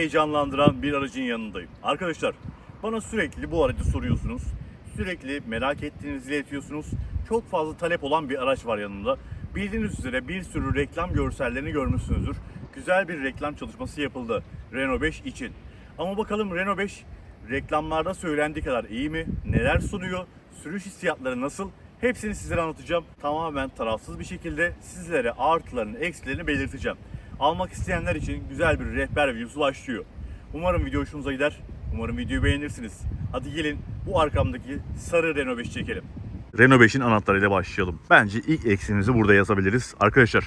heyecanlandıran bir aracın yanındayım. Arkadaşlar bana sürekli bu aracı soruyorsunuz. Sürekli merak ettiğinizi iletiyorsunuz. Çok fazla talep olan bir araç var yanımda. Bildiğiniz üzere bir sürü reklam görsellerini görmüşsünüzdür. Güzel bir reklam çalışması yapıldı Renault 5 için. Ama bakalım Renault 5 reklamlarda söylendiği kadar iyi mi? Neler sunuyor? Sürüş hissiyatları nasıl? Hepsini sizlere anlatacağım. Tamamen tarafsız bir şekilde sizlere artılarını, eksilerini belirteceğim. Almak isteyenler için güzel bir rehber videosu başlıyor. Umarım video hoşunuza gider. Umarım videoyu beğenirsiniz. Hadi gelin bu arkamdaki sarı Renault 5 çekelim. Renault 5'in anahtarıyla başlayalım. Bence ilk eksimizi burada yazabiliriz. Arkadaşlar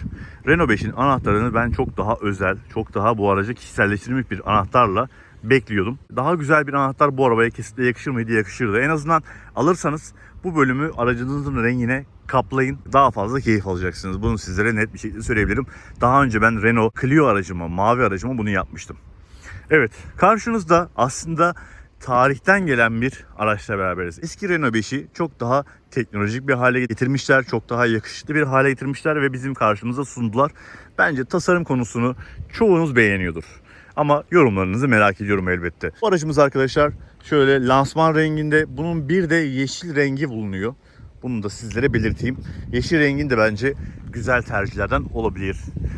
Renault 5'in anahtarını ben çok daha özel, çok daha bu araca kişiselleştirilmiş bir anahtarla bekliyordum. Daha güzel bir anahtar bu arabaya kesinlikle yakışır mıydı? Yakışırdı. En azından alırsanız bu bölümü aracınızın rengine kaplayın. Daha fazla keyif alacaksınız. Bunu sizlere net bir şekilde söyleyebilirim. Daha önce ben Renault Clio aracıma, mavi aracıma bunu yapmıştım. Evet, karşınızda aslında tarihten gelen bir araçla beraberiz. Eski Renault 5'i çok daha teknolojik bir hale getirmişler, çok daha yakışıklı bir hale getirmişler ve bizim karşımıza sundular. Bence tasarım konusunu çoğunuz beğeniyordur. Ama yorumlarınızı merak ediyorum elbette. Bu aracımız arkadaşlar şöyle lansman renginde, bunun bir de yeşil rengi bulunuyor. Bunu da sizlere belirteyim. Yeşil rengin de bence güzel tercihlerden olabilir.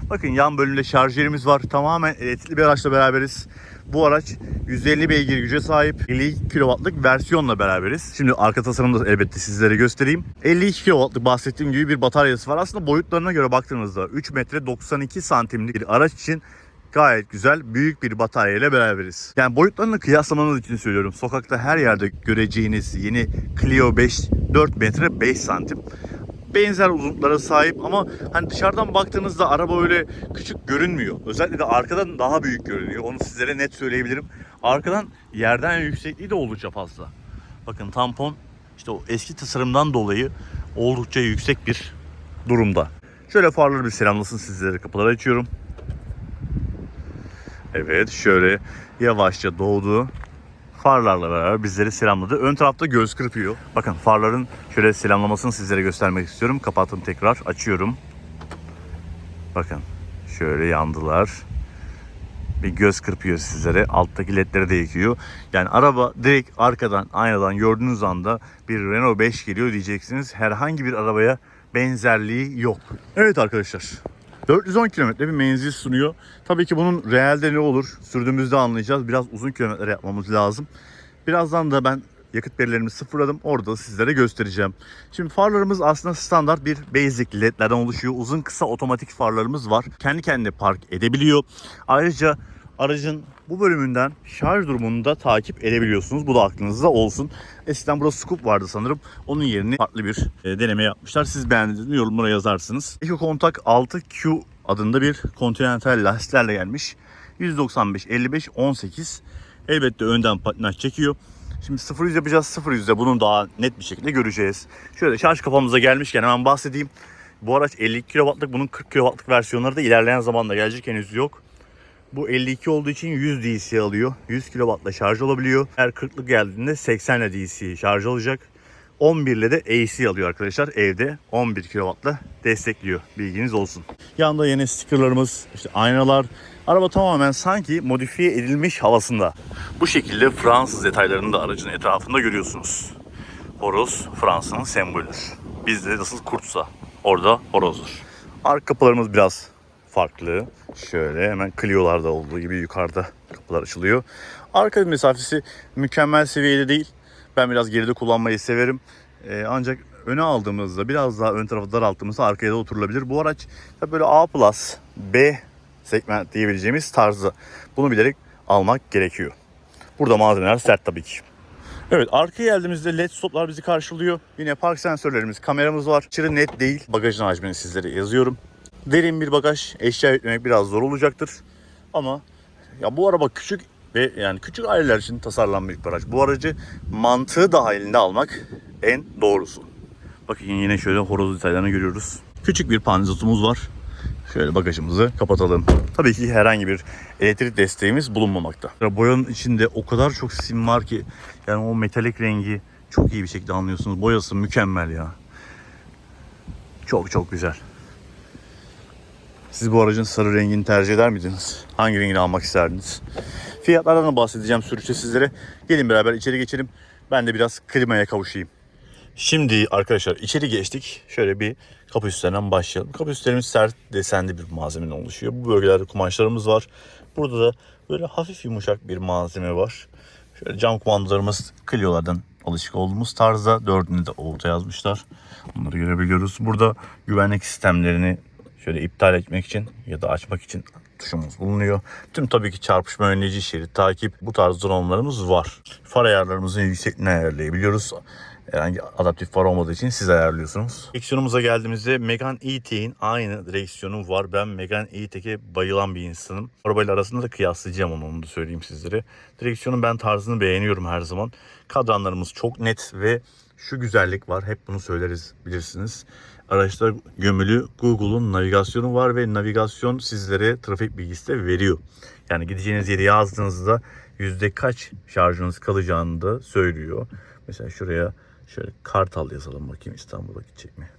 Bakın yan bölümde şarjörümüz var. Tamamen elektrikli bir araçla beraberiz. Bu araç 150 beygir güce sahip 52 kW'lık versiyonla beraberiz. Şimdi arka tasarımda da elbette sizlere göstereyim. 52 kW'lık bahsettiğim gibi bir bataryası var. Aslında boyutlarına göre baktığınızda 3 metre 92 santimlik bir araç için gayet güzel büyük bir batarya ile beraberiz. Yani boyutlarını kıyaslamanız için söylüyorum. Sokakta her yerde göreceğiniz yeni Clio 5 4 metre 5 santim. Benzer uzunluklara sahip ama hani dışarıdan baktığınızda araba öyle küçük görünmüyor. Özellikle de arkadan daha büyük görünüyor. Onu sizlere net söyleyebilirim. Arkadan yerden yüksekliği de oldukça fazla. Bakın tampon işte o eski tasarımdan dolayı oldukça yüksek bir durumda. Şöyle farları bir selamlasın sizlere kapıları açıyorum. Evet şöyle yavaşça doğdu. Farlarla beraber bizleri selamladı. Ön tarafta göz kırpıyor. Bakın farların şöyle selamlamasını sizlere göstermek istiyorum. Kapattım tekrar. Açıyorum. Bakın şöyle yandılar. Bir göz kırpıyor sizlere. Alttaki ledleri de yakıyor. Yani araba direkt arkadan aynadan gördüğünüz anda bir Renault 5 geliyor diyeceksiniz. Herhangi bir arabaya benzerliği yok. Evet arkadaşlar 410 kilometre bir menzil sunuyor. Tabii ki bunun realde ne olur sürdüğümüzde anlayacağız. Biraz uzun kilometre yapmamız lazım. Birazdan da ben yakıt verilerimi sıfırladım. Orada da sizlere göstereceğim. Şimdi farlarımız aslında standart bir basic ledlerden oluşuyor. Uzun kısa otomatik farlarımız var. Kendi kendine park edebiliyor. Ayrıca aracın bu bölümünden şarj durumunu da takip edebiliyorsunuz. Bu da aklınızda olsun. Eskiden burada scoop vardı sanırım. Onun yerine farklı bir e, deneme yapmışlar. Siz beğendiğinizi yorumlara yazarsınız. Eko Kontak 6Q adında bir Continental lastiklerle gelmiş. 195, 55, 18. Elbette önden patinaj çekiyor. Şimdi 0 100 yapacağız. 0 100'de bunu daha net bir şekilde göreceğiz. Şöyle şarj kafamıza gelmişken hemen bahsedeyim. Bu araç 52 kW'lık. Bunun 40 kW'lık versiyonları da ilerleyen zamanda gelecek. Henüz yok. Bu 52 olduğu için 100 DC alıyor. 100 kW'la şarj olabiliyor. Eğer 40'lık geldiğinde 80 ile DC şarj olacak. 11 ile de AC alıyor arkadaşlar evde 11 kW'la destekliyor. Bilginiz olsun. Yanında yeni stickerlarımız, işte aynalar. Araba tamamen sanki modifiye edilmiş havasında. Bu şekilde Fransız detaylarını da aracın etrafında görüyorsunuz. Horoz Fransa'nın sembolüdür. Bizde nasıl kurtsa orada horozdur. Arka kapılarımız biraz farklı. Şöyle hemen Clio'larda olduğu gibi yukarıda kapılar açılıyor. Arka mesafesi mükemmel seviyede değil. Ben biraz geride kullanmayı severim. Ee, ancak öne aldığımızda biraz daha ön tarafı daralttığımızda arkaya da oturulabilir. Bu araç böyle A+, B segment diyebileceğimiz tarzı. Bunu bilerek almak gerekiyor. Burada malzemeler sert tabii ki. Evet arkaya geldiğimizde led stoplar bizi karşılıyor. Yine park sensörlerimiz, kameramız var. İçeri net değil. Bagajın hacmini sizlere yazıyorum. Derin bir bagaj. Eşya yüklemek biraz zor olacaktır. Ama ya bu araba küçük ve yani küçük aileler için tasarlanmış bir araç. Bu aracı mantığı dahilinde almak en doğrusu. Bakın yine şöyle horoz detaylarını görüyoruz. Küçük bir panzotumuz var. Şöyle bagajımızı kapatalım. Tabii ki herhangi bir elektrik desteğimiz bulunmamakta. Boyanın içinde o kadar çok sim var ki yani o metalik rengi çok iyi bir şekilde anlıyorsunuz. Boyası mükemmel ya. Çok çok güzel. Siz bu aracın sarı rengini tercih eder miydiniz? Hangi rengini almak isterdiniz? Fiyatlardan da bahsedeceğim sürüşte sizlere. Gelin beraber içeri geçelim. Ben de biraz klimaya kavuşayım. Şimdi arkadaşlar içeri geçtik. Şöyle bir kapı üstlerinden başlayalım. Kapı üstlerimiz sert desenli bir malzemeden oluşuyor. Bu bölgelerde kumaşlarımız var. Burada da böyle hafif yumuşak bir malzeme var. Şöyle cam kumandalarımız Clio'lardan alışık olduğumuz tarzda. Dördünü de Oğuz'a yazmışlar. Onları görebiliyoruz. Burada güvenlik sistemlerini şöyle iptal etmek için ya da açmak için tuşumuz bulunuyor. Tüm tabii ki çarpışma önleyici şerit takip bu tarz donanımlarımız var. Far ayarlarımızın yüksekliğini ayarlayabiliyoruz. Herhangi adaptif far olmadığı için siz ayarlıyorsunuz. Direksiyonumuza geldiğimizde Megane E-Tech'in aynı direksiyonu var. Ben Megane E-Tech'e bayılan bir insanım. Arabayla arasında da kıyaslayacağım onu, onu da söyleyeyim sizlere. Direksiyonun ben tarzını beğeniyorum her zaman. Kadranlarımız çok net ve şu güzellik var. Hep bunu söyleriz bilirsiniz. Araçta gömülü Google'un navigasyonu var ve navigasyon sizlere trafik bilgisi de veriyor. Yani gideceğiniz yeri yazdığınızda yüzde kaç şarjınız kalacağını da söylüyor. Mesela şuraya şöyle Kartal yazalım bakayım İstanbul'a gidecek mi?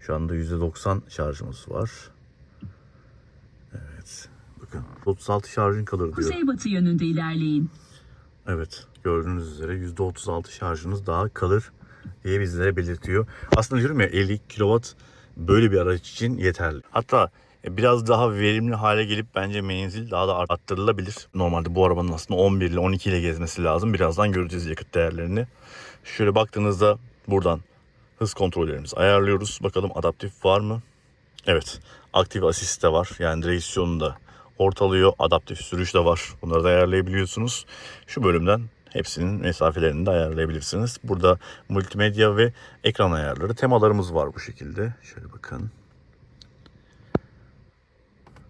Şu anda yüzde 90 şarjımız var. Evet. Bakın 36 şarjın kalır diyor. Kuzeybatı yönünde ilerleyin. Evet gördüğünüz üzere %36 şarjınız daha kalır diye bizlere belirtiyor. Aslında diyorum ya 50 kW böyle bir araç için yeterli. Hatta e, biraz daha verimli hale gelip bence menzil daha da arttırılabilir. Normalde bu arabanın aslında 11 ile 12 ile gezmesi lazım. Birazdan göreceğiz yakıt değerlerini. Şöyle baktığınızda buradan hız kontrollerimizi ayarlıyoruz. Bakalım adaptif var mı? Evet. Aktif asist de var. Yani direksiyonu da ortalıyor. Adaptif sürüş de var. Bunları da ayarlayabiliyorsunuz. Şu bölümden hepsinin mesafelerini de ayarlayabilirsiniz. Burada multimedya ve ekran ayarları temalarımız var bu şekilde. Şöyle bakın.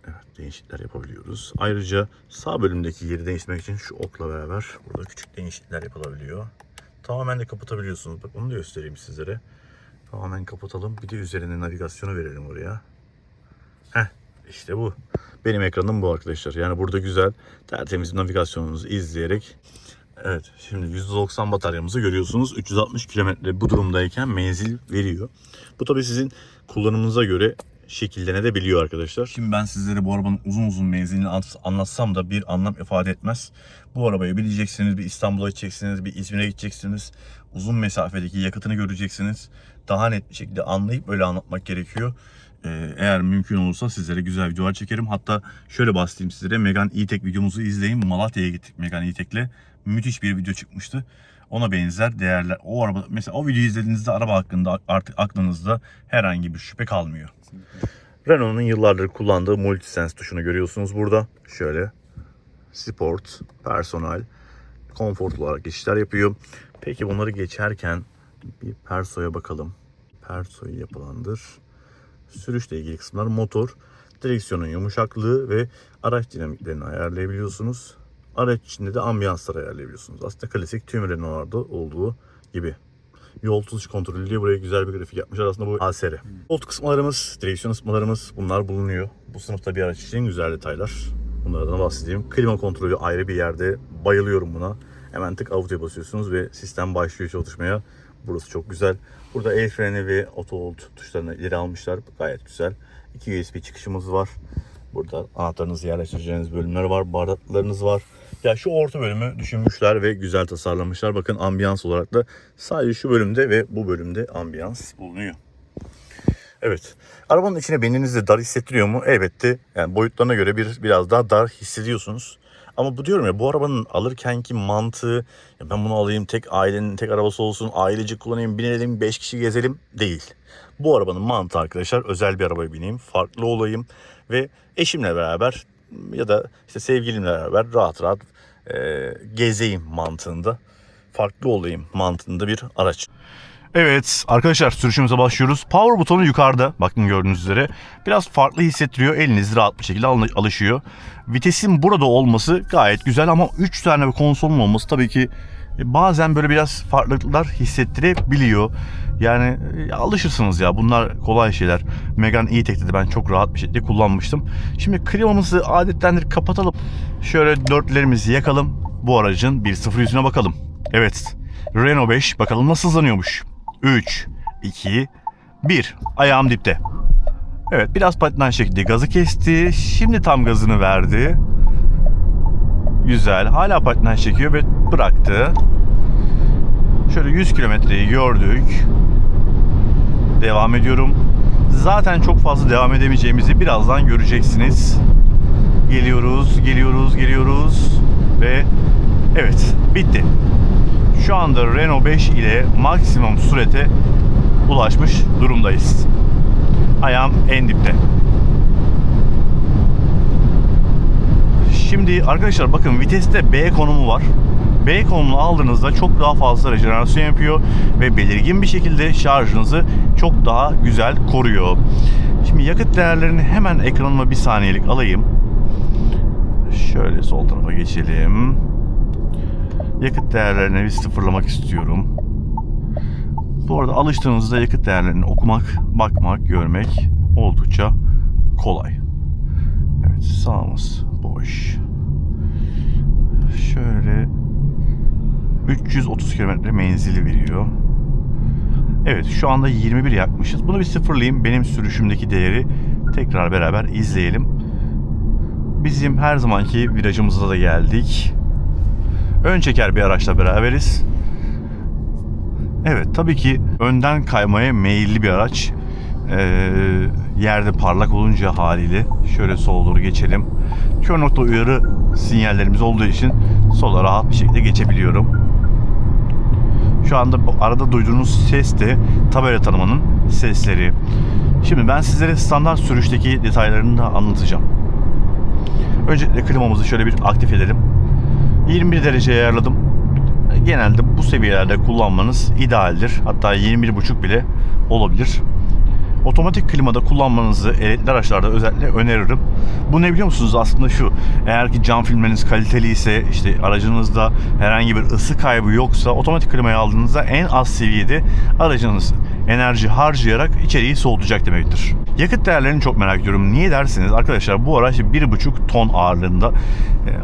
Evet değişiklikler yapabiliyoruz. Ayrıca sağ bölümdeki yeri değiştirmek için şu okla beraber burada küçük değişiklikler yapılabiliyor. Tamamen de kapatabiliyorsunuz. Bak onu da göstereyim sizlere. Tamamen kapatalım. Bir de üzerine navigasyonu verelim oraya. Heh işte bu. Benim ekranım bu arkadaşlar. Yani burada güzel tertemiz navigasyonunuzu izleyerek Evet şimdi %90 bataryamızı görüyorsunuz. 360 kilometre bu durumdayken menzil veriyor. Bu tabii sizin kullanımınıza göre şekillenebiliyor arkadaşlar. Şimdi ben sizlere bu arabanın uzun uzun menzilini anlat- anlatsam da bir anlam ifade etmez. Bu arabayı bileceksiniz, bir İstanbul'a gideceksiniz, bir İzmir'e gideceksiniz. Uzun mesafedeki yakıtını göreceksiniz. Daha net bir şekilde anlayıp öyle anlatmak gerekiyor. Ee, eğer mümkün olursa sizlere güzel videolar çekerim. Hatta şöyle bahsedeyim sizlere. Megane E-Tech videomuzu izleyin. Malatya'ya gittik Megane E-Tech'le. Müthiş bir video çıkmıştı. Ona benzer değerler. O araba mesela o videoyu izlediğinizde araba hakkında artık aklınızda herhangi bir şüphe kalmıyor. Renault'un yıllardır kullandığı Multisense tuşunu görüyorsunuz burada. Şöyle Sport, Personal, Comfort olarak geçişler yapıyor. Peki bunları geçerken bir Perso'ya bakalım. Perso'yu yapılandır. Sürüşle ilgili kısımlar motor, direksiyonun yumuşaklığı ve araç dinamiklerini ayarlayabiliyorsunuz. Araç içinde de ambiyansları ayarlayabiliyorsunuz. Aslında klasik tüm Renault'larda olduğu gibi. Yol tutuş kontrolü diye buraya güzel bir grafik yapmışlar. Aslında bu ASR. Koltuk kısımlarımız, direksiyon kısımlarımız bunlar bulunuyor. Bu sınıfta bir araç için güzel detaylar. Bunlardan bahsedeyim. Klima kontrolü ayrı bir yerde. Bayılıyorum buna. Hemen tık auto'ya basıyorsunuz ve sistem başlıyor çalışmaya. Burası çok güzel. Burada el freni ve auto hold tuşlarını ileri almışlar. Gayet güzel. İki USB çıkışımız var. Burada anahtarınızı yerleştireceğiniz bölümler var. Bardaklarınız var. Ya şu orta bölümü düşünmüşler ve güzel tasarlamışlar. Bakın ambiyans olarak da sadece şu bölümde ve bu bölümde ambiyans bulunuyor. Evet. Arabanın içine bindiğinizde dar hissettiriyor mu? Elbette. Yani boyutlarına göre bir biraz daha dar hissediyorsunuz. Ama bu diyorum ya bu arabanın alırkenki mantığı ya ben bunu alayım tek ailenin tek arabası olsun ailece kullanayım binelim 5 kişi gezelim değil. Bu arabanın mantığı arkadaşlar özel bir arabaya bineyim farklı olayım ve eşimle beraber ya da işte sevgilimle beraber rahat rahat e, gezeyim mantığında farklı olayım mantığında bir araç. Evet arkadaşlar sürüşümüze başlıyoruz. Power butonu yukarıda. Bakın gördüğünüz üzere. Biraz farklı hissettiriyor. Eliniz rahat bir şekilde alış- alışıyor. Vitesin burada olması gayet güzel ama 3 tane konsolun olması tabii ki e, bazen böyle biraz farklılıklar hissettirebiliyor. Yani e, alışırsınız ya bunlar kolay şeyler. Megane E-Tech'te de ben çok rahat bir şekilde kullanmıştım. Şimdi klimamızı adettendir kapatalım. Şöyle dörtlerimizi yakalım. Bu aracın 1.0 yüzüne bakalım. Evet. Renault 5 bakalım nasıl hızlanıyormuş. 3, 2, 1. Ayağım dipte. Evet biraz patinden çekti. Gazı kesti. Şimdi tam gazını verdi. Güzel. Hala patinden çekiyor ve bıraktı. Şöyle 100 kilometreyi gördük. Devam ediyorum. Zaten çok fazla devam edemeyeceğimizi birazdan göreceksiniz. Geliyoruz, geliyoruz, geliyoruz ve evet bitti. Şu anda Renault 5 ile maksimum sürete ulaşmış durumdayız. Ayağım en dipte. Şimdi arkadaşlar bakın viteste B konumu var. B konumunu aldığınızda çok daha fazla rejenerasyon yapıyor ve belirgin bir şekilde şarjınızı çok daha güzel koruyor. Şimdi yakıt değerlerini hemen ekranıma bir saniyelik alayım. Şöyle sol tarafa geçelim. Yakıt değerlerini bir sıfırlamak istiyorum. Bu arada alıştığınızda yakıt değerlerini okumak, bakmak, görmek oldukça kolay. Evet sağımız boş. Şöyle 330 kilometre menzili veriyor. Evet şu anda 21 yakmışız. Bunu bir sıfırlayayım. Benim sürüşümdeki değeri tekrar beraber izleyelim. Bizim her zamanki virajımıza da geldik. Ön çeker bir araçla beraberiz. Evet tabii ki önden kaymaya meyilli bir araç. Ee, yerde parlak olunca haliyle şöyle sola doğru geçelim. Kör nokta uyarı sinyallerimiz olduğu için sola rahat bir şekilde geçebiliyorum. Şu anda bu arada duyduğunuz ses de tabela tanımanın sesleri. Şimdi ben sizlere standart sürüşteki detaylarını da anlatacağım. Öncelikle klimamızı şöyle bir aktif edelim. 21 dereceye ayarladım. Genelde bu seviyelerde kullanmanız idealdir. Hatta 21.5 bile olabilir. Otomatik klimada kullanmanızı elektrikli araçlarda özellikle öneririm. Bu ne biliyor musunuz? Aslında şu. Eğer ki cam filmleriniz kaliteli ise işte aracınızda herhangi bir ısı kaybı yoksa otomatik klimayı aldığınızda en az seviyede aracınız enerji harcayarak içeriği soğutacak demektir. Yakıt değerlerini çok merak ediyorum. Niye dersiniz? Arkadaşlar bu araç 1,5 ton ağırlığında e,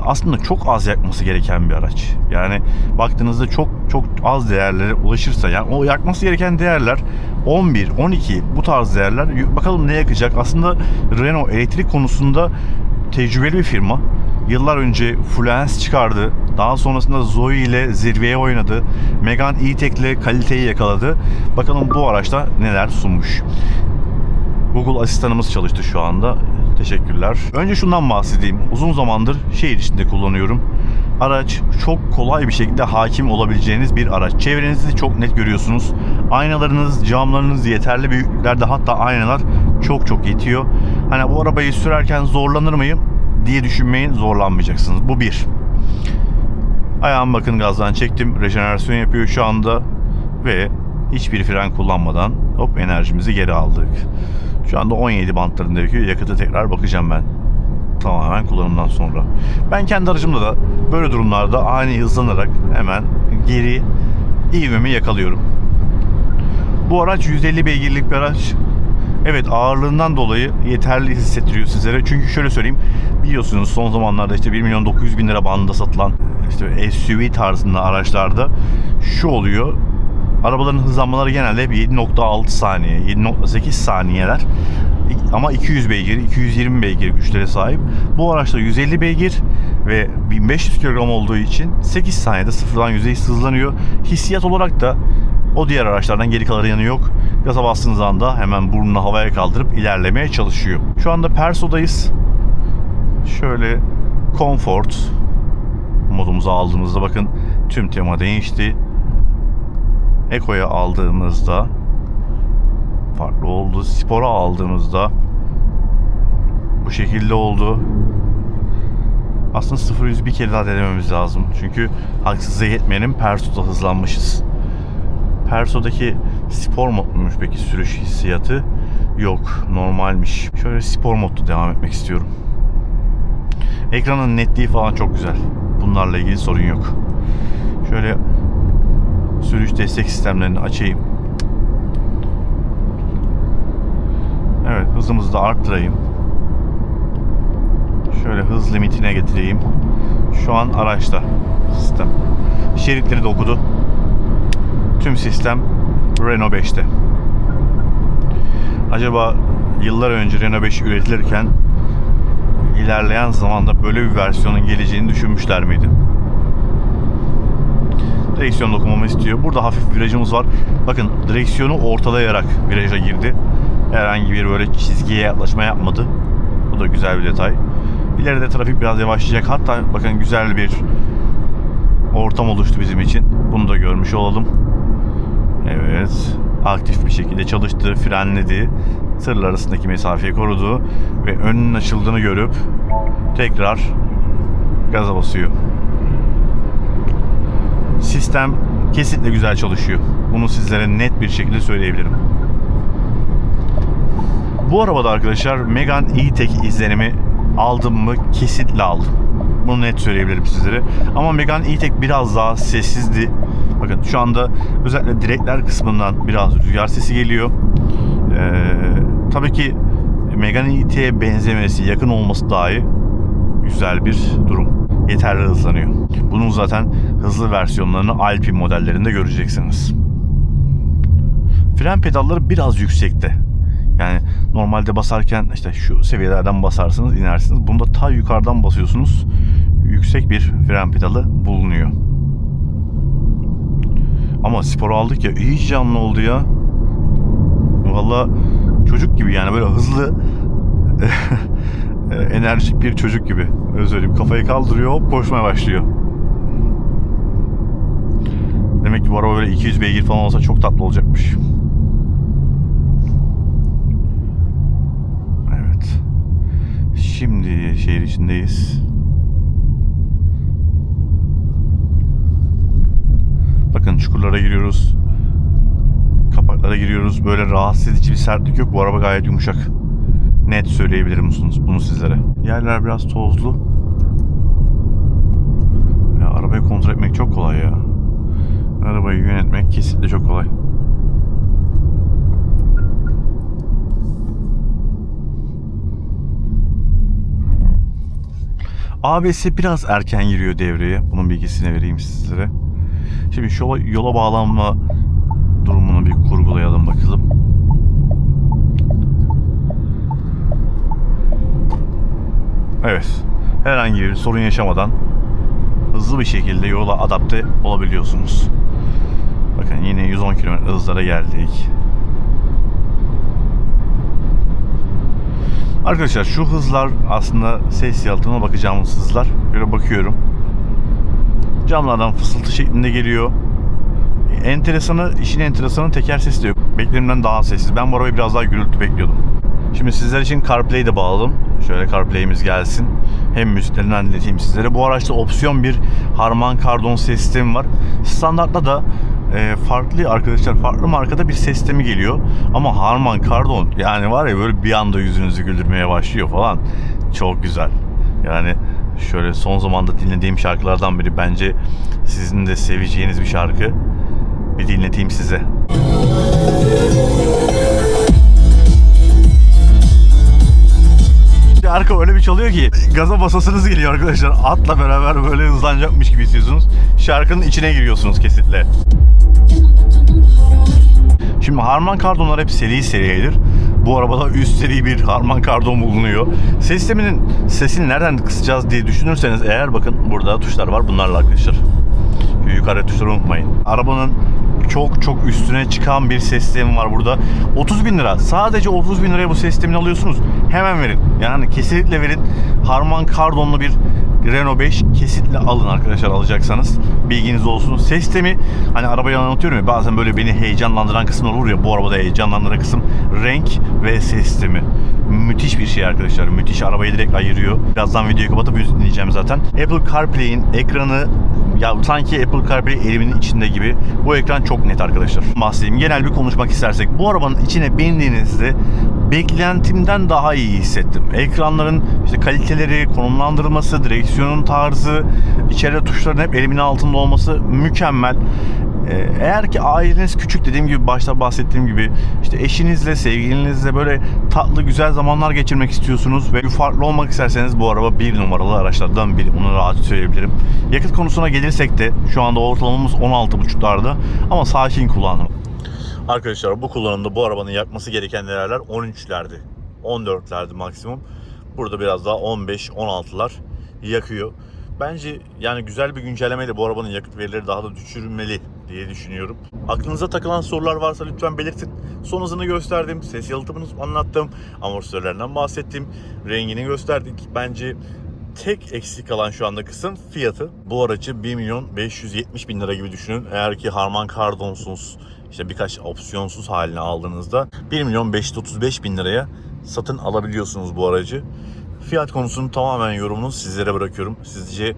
aslında çok az yakması gereken bir araç. Yani baktığınızda çok çok az değerlere ulaşırsa yani o yakması gereken değerler 11, 12 bu tarz değerler. Bakalım ne yakacak? Aslında Renault elektrik konusunda tecrübeli bir firma. Yıllar önce Fluence çıkardı. Daha sonrasında Zoe ile zirveye oynadı. Megane E-Tech ile kaliteyi yakaladı. Bakalım bu araçta neler sunmuş. Google asistanımız çalıştı şu anda. Teşekkürler. Önce şundan bahsedeyim. Uzun zamandır şehir içinde kullanıyorum. Araç çok kolay bir şekilde hakim olabileceğiniz bir araç. Çevrenizi çok net görüyorsunuz. Aynalarınız, camlarınız yeterli büyüklüklerde hatta aynalar çok çok yetiyor. Hani bu arabayı sürerken zorlanır mıyım diye düşünmeyin zorlanmayacaksınız. Bu bir. Ayağım bakın gazdan çektim. Rejenerasyon yapıyor şu anda. Ve hiçbir fren kullanmadan hop enerjimizi geri aldık. Şu anda 17 bantlarında. Yakıtı tekrar bakacağım ben. Tamamen kullanımdan sonra. Ben kendi aracımda da böyle durumlarda ani hızlanarak hemen geri ivmemi yakalıyorum. Bu araç 150 beygirlik bir araç. Evet ağırlığından dolayı yeterli hissettiriyor sizlere. Çünkü şöyle söyleyeyim. Biliyorsunuz son zamanlarda işte 1 milyon 900 bin lira bandında satılan işte SUV tarzında araçlarda şu oluyor. Arabaların hızlanmaları genelde hep 7.6 saniye, 7.8 saniyeler. Ama 200 beygir, 220 beygir güçlere sahip. Bu araçta 150 beygir ve 1500 kilogram olduğu için 8 saniyede sıfırdan yüzeye hızlanıyor. Hissiyat olarak da o diğer araçlardan geri kalan yanı yok. Gaza bastığınız anda hemen burnunu havaya kaldırıp ilerlemeye çalışıyor. Şu anda Perso'dayız. Şöyle Comfort modumuzu aldığımızda bakın tüm tema değişti. Eko'ya aldığımızda farklı oldu. Spor'a aldığımızda bu şekilde oldu. Aslında 0-100 bir kere daha denememiz lazım. Çünkü haksızlığa yetmeyelim Perso'da hızlanmışız. Perso'daki spor modmuş peki sürüş hissiyatı? Yok normalmiş. Şöyle spor modda devam etmek istiyorum. Ekranın netliği falan çok güzel. Bunlarla ilgili sorun yok. Şöyle sürüş destek sistemlerini açayım. Evet hızımızı da arttırayım. Şöyle hız limitine getireyim. Şu an araçta sistem. Şeritleri de okudu. Tüm sistem Renault 5'te. Acaba yıllar önce Renault 5 üretilirken ilerleyen zamanda böyle bir versiyonun geleceğini düşünmüşler miydi? Direksiyon dokunmamı istiyor. Burada hafif virajımız var. Bakın direksiyonu ortalayarak viraja girdi. Herhangi bir böyle çizgiye yaklaşma yapmadı. Bu da güzel bir detay. İleride trafik biraz yavaşlayacak. Hatta bakın güzel bir ortam oluştu bizim için. Bunu da görmüş olalım. Evet. Aktif bir şekilde çalıştı, frenledi. Tırlar arasındaki mesafeyi korudu ve önünün açıldığını görüp tekrar gaza basıyor. Sistem kesinlikle güzel çalışıyor. Bunu sizlere net bir şekilde söyleyebilirim. Bu arabada arkadaşlar Megane E-Tech izlenimi aldım mı kesinlikle aldım. Bunu net söyleyebilirim sizlere. Ama Megane E-Tech biraz daha sessizdi. Bakın şu anda özellikle direkler kısmından biraz rüzgar sesi geliyor. Ee, tabii ki Megane E-Tech'e benzemesi, yakın olması dahi güzel bir durum. Yeterli hızlanıyor. Bunun zaten hızlı versiyonlarını Alpine modellerinde göreceksiniz. Fren pedalları biraz yüksekte. Yani normalde basarken işte şu seviyelerden basarsınız inersiniz. Bunda ta yukarıdan basıyorsunuz. Yüksek bir fren pedalı bulunuyor. Ama spor aldık ya iyice canlı oldu ya. Valla çocuk gibi yani böyle hızlı enerjik bir çocuk gibi. Özür dilerim. Kafayı kaldırıyor hop koşmaya başlıyor. Demek ki bu araba böyle 200 beygir falan olsa çok tatlı olacakmış. Şimdi şehir içindeyiz. Bakın çukurlara giriyoruz. Kapaklara giriyoruz. Böyle rahatsız edici bir sertlik yok. Bu araba gayet yumuşak. Net söyleyebilir misiniz bunu sizlere? Yerler biraz tozlu. Ya arabayı kontrol etmek çok kolay ya. Arabayı yönetmek kesinlikle çok kolay. ABS biraz erken giriyor devreye. Bunun bilgisini vereyim sizlere. Şimdi yola, yola bağlanma durumunu bir kurgulayalım bakalım. Evet. Herhangi bir sorun yaşamadan hızlı bir şekilde yola adapte olabiliyorsunuz. Bakın yine 110 km hızlara geldik. Arkadaşlar şu hızlar aslında ses yalıtımına bakacağımız hızlar. Böyle bakıyorum. Camlardan fısıltı şeklinde geliyor. Enteresanı, işin enteresanı teker sesi de yok. Beklediğimden daha sessiz. Ben bu arabayı biraz daha gürültü bekliyordum. Şimdi sizler için CarPlay'i de bağladım. Şöyle CarPlay'imiz gelsin. Hem müziklerinden dinleteyim sizlere. Bu araçta opsiyon bir Harman Kardon sistemi var. Standartta da e, farklı arkadaşlar farklı markada bir ses sistemi geliyor. Ama Harman Kardon yani var ya böyle bir anda yüzünüzü güldürmeye başlıyor falan. Çok güzel. Yani şöyle son zamanda dinlediğim şarkılardan biri bence sizin de seveceğiniz bir şarkı. Bir dinleteyim size. Arka öyle bir çalıyor ki gaza basasınız geliyor arkadaşlar. Atla beraber böyle hızlanacakmış gibi hissediyorsunuz. Şarkının içine giriyorsunuz kesinlikle. Şimdi Harman Kardonlar hep seri seriyedir. Bu arabada üst seri bir Harman Kardon bulunuyor. Ses sisteminin sesini nereden kısacağız diye düşünürseniz eğer bakın burada tuşlar var bunlarla arkadaşlar. Yukarı tuşları unutmayın. Arabanın çok çok üstüne çıkan bir ses sistemi var burada. 30 bin lira. Sadece 30 bin liraya bu ses sistemini alıyorsunuz. Hemen verin. Yani kesinlikle verin. Harman Kardonlu bir Renault 5 kesinlikle alın arkadaşlar alacaksanız. Bilginiz olsun. Ses sistemi hani arabayı anlatıyorum ya bazen böyle beni heyecanlandıran kısımlar olur ya bu arabada heyecanlandıran kısım renk ve ses sistemi. Müthiş bir şey arkadaşlar. Müthiş arabayı direkt ayırıyor. Birazdan videoyu kapatıp dinleyeceğim zaten. Apple CarPlay'in ekranı ya sanki Apple CarPlay elimin içinde gibi. Bu ekran çok net arkadaşlar. Bahsedeyim. Genel bir konuşmak istersek bu arabanın içine bindiğinizde beklentimden daha iyi hissettim. Ekranların işte kaliteleri, konumlandırılması, direksiyonun tarzı, içeride tuşların hep elimin altında olması mükemmel. Ee, Eğer ki aileniz küçük dediğim gibi başta bahsettiğim gibi işte eşinizle, sevgilinizle böyle tatlı güzel zamanlar geçirmek istiyorsunuz ve farklı olmak isterseniz bu araba bir numaralı araçlardan biri. Bunu rahat söyleyebilirim. Yakıt konusuna gelirsek de şu anda ortalamamız 16.5'larda ama sakin kullanım. Arkadaşlar bu kullanımda bu arabanın yakması gereken değerler 13'lerdi. 14'lerdi maksimum. Burada biraz daha 15-16'lar yakıyor. Bence yani güzel bir güncellemeyle bu arabanın yakıt verileri daha da düşürülmeli diye düşünüyorum. Aklınıza takılan sorular varsa lütfen belirtin. Son hızını gösterdim, ses yalıtımını anlattım, amortisörlerinden bahsettim, rengini gösterdik. Bence tek eksik kalan şu anda kısım fiyatı. Bu aracı 1 milyon 570 bin lira gibi düşünün. Eğer ki Harman Kardon'suz işte birkaç opsiyonsuz haline aldığınızda 1 milyon 535 bin liraya satın alabiliyorsunuz bu aracı. Fiyat konusunu tamamen yorumunu sizlere bırakıyorum. Sizce e,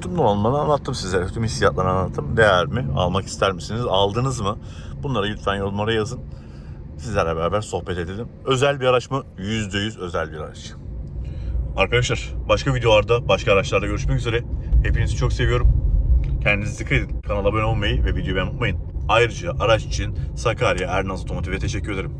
tüm donanımlarını anlattım sizlere. Tüm hissiyatlarını anlattım. Değer mi? Almak ister misiniz? Aldınız mı? Bunları lütfen yorumlara yazın. Sizlerle beraber sohbet edelim. Özel bir araç mı? %100 özel bir araç. Arkadaşlar başka videolarda, başka araçlarda görüşmek üzere. Hepinizi çok seviyorum. Kendinize dikkat edin. Kanala abone olmayı ve videoyu beğenmeyi unutmayın. Ayrıca araç için Sakarya Ernaz Otomotiv'e teşekkür ederim.